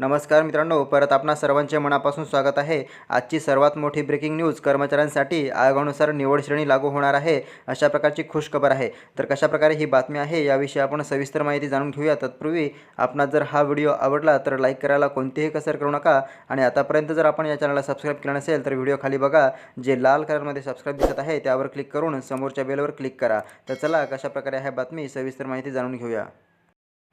नमस्कार मित्रांनो परत आपणा सर्वांचे मनापासून स्वागत आहे. आजची सर्वात मोठी ब्रेकिंग न्यूज कर्मचाऱ्यांसाठी आयोगानुसार निवड श्रेणी लागू होणार आहे अशा प्रकारची खुशखबर आहे. तर कशाप्रकारे ही बातमी आहे याविषयी आपण सविस्तर माहिती जाणून घेऊया. तत्पूर्वी आपणास जर हा व्हिडिओ आवडला तर लाईक करायला कोणतीही कसर करू नका. आणि आतापर्यंत जर आपण या चॅनलला सबस्क्राईब केलं नसेल तर व्हिडिओ खाली बघा. जे लाल कलरमध्ये सबस्क्राईब दिसत आहे त्यावर क्लिक करून समोरच्या बेलवर क्लिक करा. तर चला कशाप्रकारे ह्या बातमी सविस्तर माहिती जाणून घेऊया.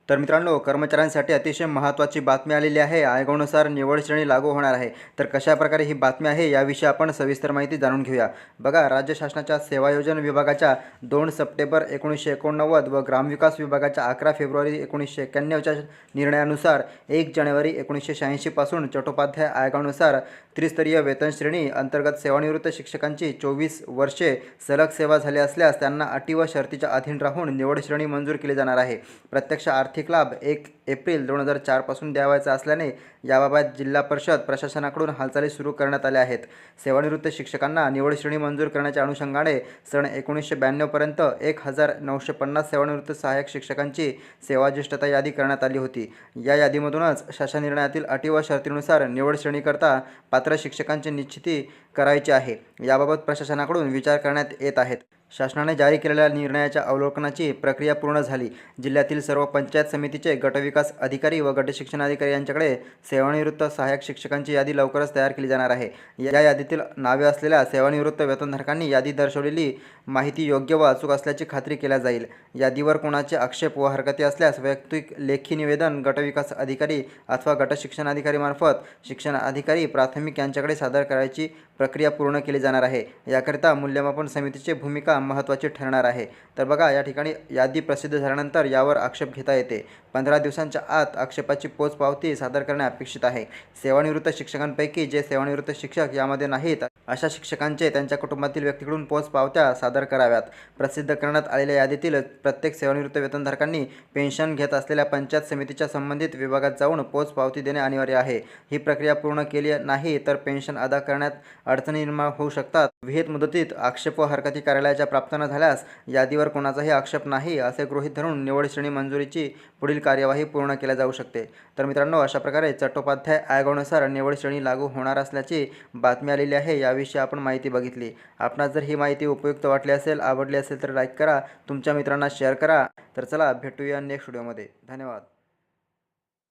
तर मित्रांनो कर्मचाऱ्यांसाठी अतिशय महत्त्वाची बातमी आलेली आहे. आयोगानुसार निवड श्रेणी लागू होणार आहे. तर कशा प्रकारे ही बातमी आहे याविषयी आपण सविस्तर माहिती जाणून घेऊया. बघा राज्य शासनाच्या सेवायोजन विभागाच्या दोन सप्टेंबर एकोणीसशे एकोणनव्वद व ग्रामविकास विभागाच्या अकरा फेब्रुवारी एकोणीसशे एक्क्याण्णवच्या निर्णयानुसार एक जानेवारी एकोणीसशे शहाऐंशीपासून चट्टोपाध्याय आयोगानुसार त्रिस्तरीय वेतन श्रेणी अंतर्गत सेवानिवृत्त शिक्षकांची चोवीस वर्षे सलग सेवा झाली असल्यास त्यांना अटी व शर्तीच्या अधीन राहून निवड श्रेणी मंजूर केली जाणार आहे. प्रत्यक्ष आर्थिक आर्थिक लाभ एक एप्रिल दोन हजार चारपासून द्यावायचा असल्याने याबाबत जिल्हा परिषद प्रशासनाकडून हालचाली सुरू करण्यात आल्या आहेत. सेवानिवृत्त शिक्षकांना निवड श्रेणी मंजूर करण्याच्या अनुषंगाने सन एकोणीसशे ब्याण्णवपर्यंत एक हजार नऊशे पन्नास सेवानिवृत्त सहाय्यक शिक्षकांची सेवाज्येष्ठता यादी करण्यात आली होती. या यादीमधूनच शासन निर्णयातील अटी व शर्तीनुसार निवड श्रेणीकरता पात्र शिक्षकांची निश्चिती करायची आहे. याबाबत प्रशासनाकडून विचार करण्यात येत आहेत. शासनाने जारी केलेल्या निर्णयाच्या अवलोकनाची प्रक्रिया पूर्ण झाली. जिल्ह्यातील सर्व पंचायत समितीचे गटविकास अधिकारी व गट शिक्षणाधिकारी यांच्याकडे सेवानिवृत्त सहाय्यक शिक्षकांची यादी लवकरच तयार केली जाणार आहे. या यादीतील नावे असलेल्या सेवानिवृत्त वेतनधारकांनी यादी दर्शवलेली माहिती योग्य व अचूक असल्याची खात्री केल्या जाईल. यादीवर कोणाचे आक्षेप व हरकती असल्यास वैयक्तिक लेखी निवेदन गटविकास अधिकारी अथवा गट शिक्षणाधिकारीमार्फत शिक्षण अधिकारी प्राथमिक यांच्याकडे सादर करायची प्रक्रिया पूर्ण केली जाणार आहे. याकरिता मूल्यमापन समितीची भूमिका महत्त्वाची ठरणार आहे. तर बघा या ठिकाणी यादी प्रसिद्ध झाल्यानंतर यावर आक्षेप घेता येते. पंधरा दिवसांच्या आत आक्षेपाची पोचपावती सादर करणे अपेक्षित आहे. सेवानिवृत्त शिक्षकांपैकी जे सेवानिवृत्त शिक्षक यामध्ये नाहीत अशा शिक्षकांचे त्यांच्या कुटुंबातील व्यक्तीकडून पोचपावत्या सादर कराव्यात. प्रसिद्ध करण्यात आलेल्या यादीतील प्रत्येक सेवानिवृत्त वेतनधारकांनी पेन्शन घेत असलेल्या पंचायत समितीच्या संबंधित विभागात जाऊन पोचपावती देणे अनिवार्य आहे. ही प्रक्रिया पूर्ण केली नाही तर पेन्शन अदा करण्यात अडचणी निर्माण होऊ शकतात. विहित मुदतीत आक्षेप व हरकती कार्यालयाच्या प्राप्त न झाल्यास यादीवर कोणाचाही आक्षेप नाही असे गृहीत धरून निवड श्रेणी मंजुरीची पुढील कार्यवाही पूर्ण केल्या जाऊ शकते. तर मित्रांनो अशा प्रकारे चट्टोपाध्याय आयोगानुसार निवड श्रेणी लागू होणार असल्याची बातमी आलेली आहे याविषयी आपण माहिती बघितली. आपणास जर ही माहिती उपयुक्त वाटली असेल आवडली असेल तर लाईक करा तुमच्या मित्रांना शेअर करा. तर चला भेटूया नेक्स्ट व्हिडिओमध्ये धन्यवाद.